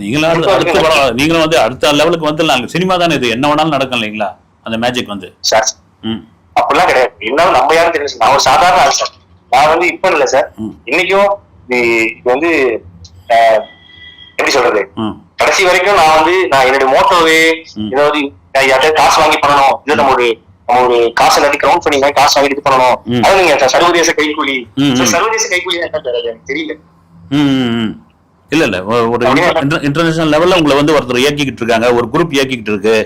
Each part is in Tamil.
நீங்களும் அடுத்த படம் நீங்களும் வந்து அடுத்த லெவலுக்கு வந்துடலாம் சினிமா தானே இது? என்ன வேணாலும் நடக்கும் இல்லைங்களா? அந்த மேஜிக் வந்து. சார் அப்படிலாம் கிடையாது. இருந்தாலும் நம்ம யாரும் தெரியும் நான் ஒரு சாதாரண ஆள் சார் நான் வந்து இப்ப இல்ல சார். இன்னைக்கும் இது வந்து எப்படி சொல்றது? கடைசி வரைக்கும் நான் வந்து நான் என்னுடைய மோட்டோவே. ஏதாவது யார்கிட்ட காசு வாங்கி பண்ணணும். இது நம்ம ஒரு ஒரு காசு எல்லாத்தையும் கிரவுண்ட் பண்ணி காசு வாங்கி இது பண்ணணும். அது நீங்க சர்வதேச கைக்கூலி. சார், சர்வதேச கைக்கூலி என்ன எனக்கு தெரியல. இல்ல இல்ல. ஒரு இன்டர்நேஷனல் லெவல்ல உங்களை வந்து ஒருத்தர் இயக்கிக்கிட்டு இருக்காங்க ஒரு குரூப் இயக்கிக்கிட்டு இருக்கு.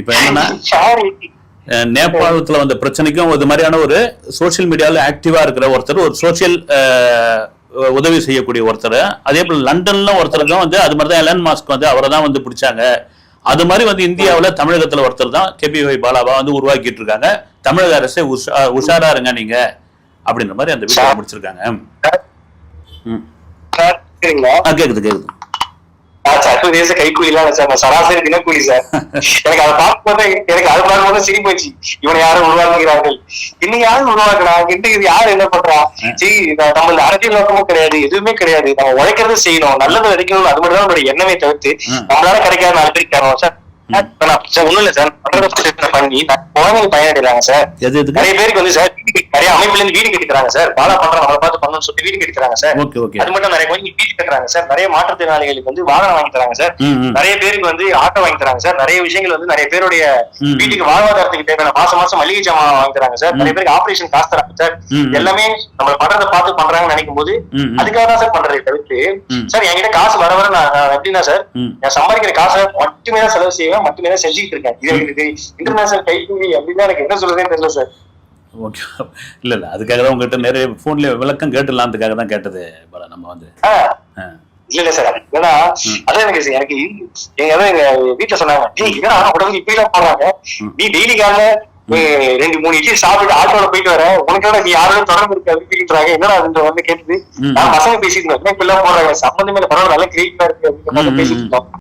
இப்ப என்னன்னா நேபாளத்துல வந்த பிரச்சனைக்கும் இது மாதிரியான ஒரு சோஷியல் மீடியால ஆக்டிவா இருக்கிற ஒருத்தர் ஒரு சோஷியல் உதவி செய்யக்கூடிய ஒருத்தர். அதே போல லண்டன்ல ஒருத்தருக்கும் வந்து அது மாதிரி தான் எலன் மாஸ்க் வந்து அவரை தான் வந்து பிடிச்சாங்க. அது மாதிரி வந்து இந்தியாவுல தமிழகத்துல ஒருத்தர் தான் கேபிஒய் பாலாவா வந்து உருவாக்கிட்டு இருக்காங்க. தமிழக அரசே உஷா உஷாரா இருங்க நீங்க. அப்படின்ற மாதிரி அந்த வீடியோ முடிச்சிருக்காங்க. கேக்குது கேக்குது. சராசரி தினக்கூலி சார். எனக்கு அதை பார்க்கும்போது எனக்கு அதை பார்க்கும்போது சிரிப்பு வச்சு இவனை யாரும் உருவாக்குகிறார்கள்? இன்னும் யாரும் உருவாக்குறாங்க இன்னும் இது யாரு என்ன பண்றா? சரி நான் நம்ம அரசியல் நோக்கமும் கிடையாது எதுவுமே கிடையாது. நம்ம உழைக்கிறது செய்யணும். நல்லது கிடைக்கணும் அது மட்டும் தான் நம்மளுடைய எண்ணமே தவிர்த்து. நம்மளால கிடைக்காத நாலு பேருக்கு தரோம் சார் ஒண்ணும் இல்ல சார். பண்ணி குழந்தைங்க பயனடைறாங்க சார். நிறைய பேருக்கு வந்து சார் நிறைய அமைப்புல இருந்து வீடு கட்டிக்கிறாங்க சார். பாலா பண்றாங்க நம்மளை பார்த்து பண்ணணும்னு சொல்லிட்டு வீடு கட்டிக்கிறாங்க சார். அது மட்டும் நிறைய கொஞ்சம் வீடு கட்டுறாங்க சார். நிறைய மாற்றுத்திறனாளிகளுக்கு வந்து வாகனம் வாங்கி தராங்க சார். நிறைய பேருக்கு வந்து ஆட்டோ வாங்கி தராங்க சார். நிறைய விஷயங்கள் வந்து நிறைய பேருடைய. வீட்டுக்கு வாழ்வாதாரத்துக்கு தேவையான மாசம் மாசம் மளிகை ஜாமான் வாங்கி தராங்க சார். நிறைய பேருக்கு ஆபரேஷன் காசு தராங்க சார். எல்லாமே நம்ம பண்றதை பார்த்து பண்றாங்கன்னு நினைக்கும் போது. அதுக்காக தான் சார் பண்றதை தவிர்த்து. சார் என்கிட்ட காசு வர வர நான் எப்படின்னா சார். நான் சம்பாதிக்கிற காசை மட்டுமே தான் செலவு செய்வேன் மட்டுமே தான் செஞ்சுட்டு இருக்கேன். இது இன்டர்நேஷனல் கைக்கூலி அப்படின்னா எனக்கு என்ன சொல்றதே தெரியல சார். ஓகே இல்ல இல்ல. அதுக்காக தான் உங்ககிட்ட நிறைய போன்ல விளக்கம் கேட்டுலான்றதுக்காக தான் கேட்டது பாலா நம்ம வந்து. இல்ல இல்ல சார். ஏன்னா அதான் எனக்கு எனக்கு எங்க எங்க வீட்டுல சொன்னாங்க டேய் என்னடா உடம்பு இப்படி எல்லாம் போடுறாங்க. நீ டெய்லி காலைல ரெண்டு மூணு இட்லி சாப்பிட்டு ஆட்டோல போயிட்டு வர. உனக்கோட நீ யாரோட தொடர்பு இருக்கு? அப்படின்றாங்க என்னடா அதுன்ற வந்து கேட்டது. நான் பசங்க பேசிட்டு இருந்தேன் இப்படி எல்லாம் போடுறாங்க. சம்பந்தமே பரவாயில்ல நல்ல கிரியேட்டிவா இருக்கு. அப்படின்னு பேசிட்டு இருந்தோம்.